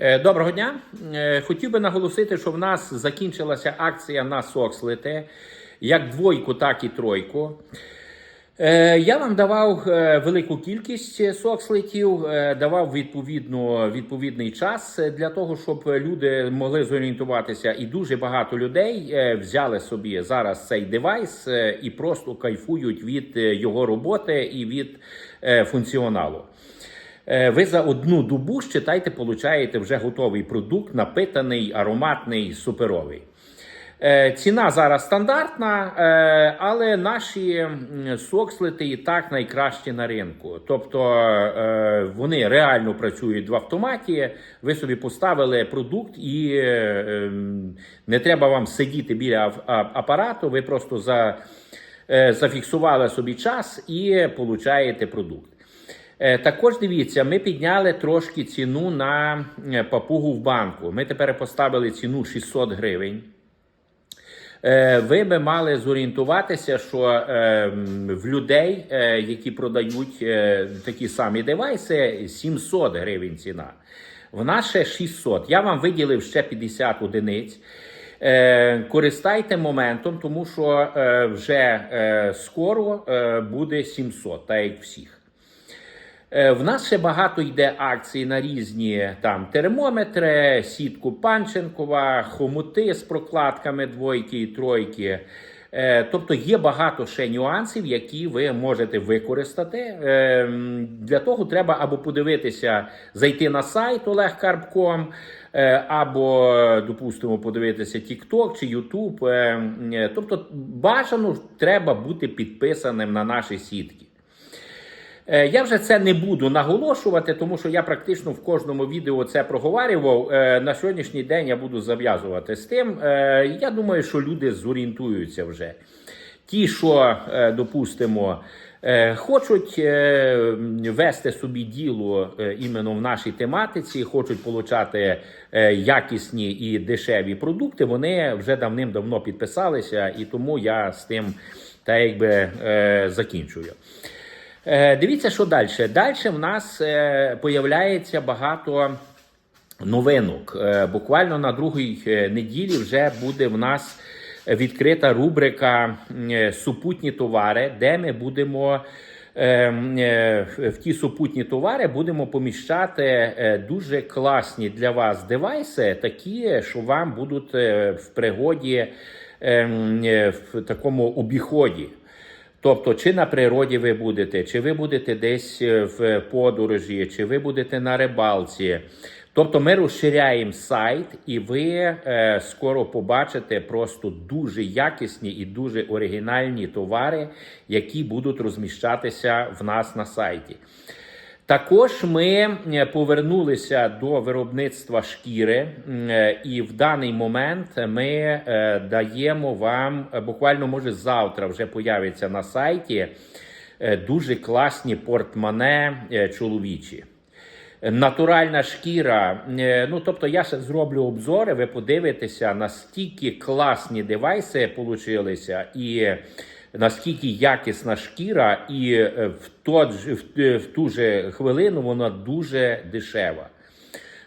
Е, Доброго дня. Е, Хотів би наголосити, що в нас закінчилася акція на сокслити, як двойку, так і тройку. Е, Я вам давав велику кількість сокслитів, давав відповідно, відповідний час для того, щоб люди могли зорієнтуватися. І дуже багато людей взяли собі зараз цей девайс і просто кайфують від його роботи і від функціоналу. Е, Ви за одну добу считайте, получаєте вже готовий продукт, напитаний, ароматний, суперовий. Е, Ціна зараз стандартна, е, але наші сокслити і так найкращі на ринку. Тобто вони реально працюють в автоматі. Ви собі поставили продукт, і ем, не треба вам сидіти біля апарату. Ви просто зафіксували собі час і получаєте продукт. Е, Також дивіться, ми підняли трошки ціну на е, папугу в банку. Ми тепер поставили ціну 600 гривень. Е, Ви би мали зорієнтуватися, що в людей, які продають такі самі девайси, 700 гривень ціна. В нас ще 600. Я вам виділив ще 50 одиниць. Користайте моментом, тому що вже скоро буде 700, так як всіх. Е, В нас ще багато йде акцій на різні там термометри, сітку Панченкова, хомути з прокладками двойки і тройки. Е, Тобто є багато ще нюансів, які ви можете використати. Е, Для того треба або подивитися, зайти на сайт Олег Карбком, е, або, допустимо, подивитися TikTok чи YouTube. Тобто, бажано треба бути підписаним на наші сітки. Е, Я вже це не буду наголошувати, тому що я практично в кожному відео це проговорював. Е, На сьогоднішній день я буду зав'язувати з тим. Е, Я думаю, що люди зорієнтуються вже. Ті, що, допустимо, хочуть вести собі діло іменно в нашій тематиці, хочуть получати якісні і дешеві продукти, вони вже давним-давно підписалися, і тому я з тим та якби закінчую. Е, Дивіться, що далі. Далі в нас е, появляється багато новинок. Е, Буквально на другій неділі вже буде в нас відкрита рубрика Супутні товари, де ми будемо. В ті супутні товари будемо поміщати дуже класні для вас девайси, такі, що вам будуть в пригоді в такому обіході. Тобто, чи на природі ви будете, чи ви будете десь е, в подорожі, чи ви будете на рибалці. Тобто ми розширяємо сайт, і ви е, скоро побачите просто дуже якісні і дуже оригінальні товари, які будуть розміщатися в нас на сайті. Також ми е, повернулися до виробництва шкіри, е, і в даний момент ми е, даємо вам буквально може завтра вже появиться на сайті дуже класні портмоне чоловічі. Натуральна шкіра. Ну тобто, я ще зроблю обзори. Ви подивитеся, настільки класні девайси получилися, наскільки якісна шкіра, і е, в, тот, е, в ту же хвилину вона дуже дешева.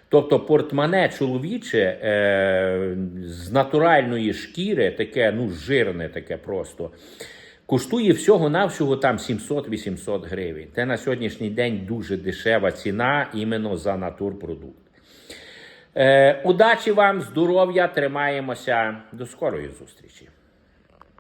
Тобто портмоне чоловіче е, з натуральної шкіри, таке ну жирне, таке просто. Коштує всього-навсього там 700-800 гривень. Це на сьогоднішній день дуже дешева ціна іменно за натурпродукт. Е, удачі вам, здоров'я, тримаємося. До скорої зустрічі.